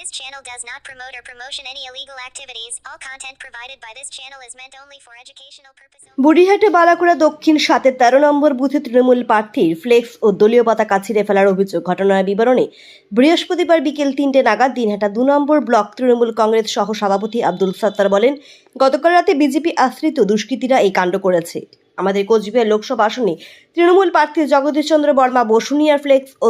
This channel does not promote or promotion any illegal activities. All content provided by this channel is meant only for educational purposes. বুড়িহাটে বালাকুড়া দক্ষিণ সাতের তেরো নম্বর বুথে তৃণমূল প্রার্থীর flakes ও দলীয় পতাকা ছিঁড়ে ফেলার অভিযোগ ঘটনার বিবরণে বৃহস্পতিবার বিকেল তিনটে নাগাদ দিনহাটা দু নম্বর ব্লক তৃণমূল কংগ্রেস সহ সভাপতি আব্দুল সত্তার বলেন, গতকাল রাতে বিজেপি আশ্রিত দুষ্কৃতীরা এই কাণ্ড করেছে আমাদের কোচবিহার লোকসভা আসনে তৃণমূল প্রার্থী জগদীশচন্দ্র বর্মা, বসুনিয়ার ফ্লেক্স ও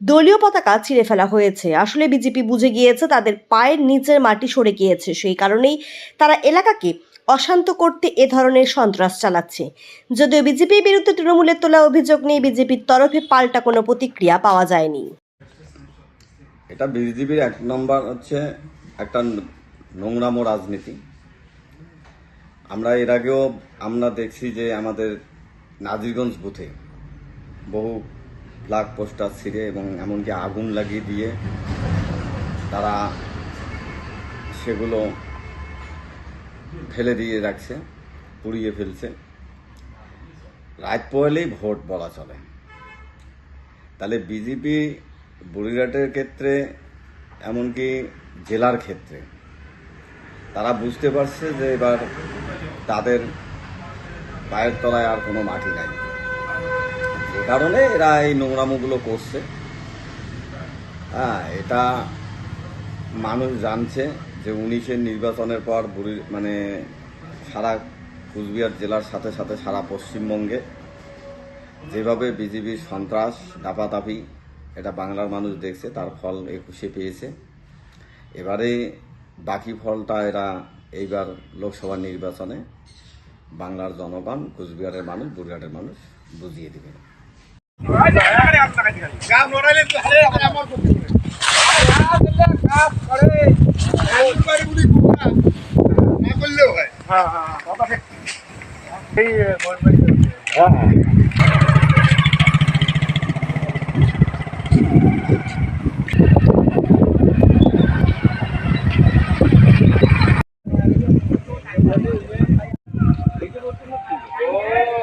দলীয় পতাকা ছিঁড়ে ফেলা হয়েছে। আসলে বিজেপি বুঝে গিয়েছে তাদের পায়ের নিচের মাটি সরে গিয়েছে। সেই কারণেই তারা এলাকাকে অশান্ত করতে এ ধরনের সন্ত্রাস চালাচ্ছে। যদিও বিজেপির বিরুদ্ধে তৃণমূলের তোলা অভিযোগ নেই বিজেপির তরফে পাল্টা কোনো প্রতিক্রিয়া পাওয়া যায়নি। এটা বিজেপির এক নম্বর হচ্ছে একটা নোংরামো রাজনীতি। আমরা এর আগেও আমরা দেখছি যে আমাদের নাজিরগঞ্জ বুথে বহু ফ্ল্যাগ পোস্টার ছিঁড়ে এবং এমনকি আগুন লাগিয়ে দিয়ে তারা সেগুলো ফেলে দিয়ে রাখছে, পুড়িয়ে ফেলছে। রাত পোয়ালেই ভোট বলা চলে। তাহলে বিজেপি বুড়িঘাটের ক্ষেত্রে, এমনকি জেলার ক্ষেত্রে, তারা বুঝতে পারছে যে এবার তাদের পায়ের তলায় আর কোনো মাটি নাই। যে কারণে এরা এই নোংরামোগুলো করছে। হ্যাঁ এটা মানুষ জানছে যে উনিশের নির্বাচনের পর বুড়ি মানে সারা কুচবিহার জেলার সাথে সাথে সারা পশ্চিমবঙ্গে যেভাবে বিজেপির সন্ত্রাস দাপাদাপি এটা বাংলার মানুষ দেখছে, তার ফল একুশে পেয়েছে। এবারে বাকি ফলটা এরা এইবার লোকসভা নির্বাচনে বাংলার জনগণ কুচবিহারের মানুষ বুড়ঘাটের মানুষ বুঝিয়ে দেবে।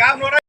আপনার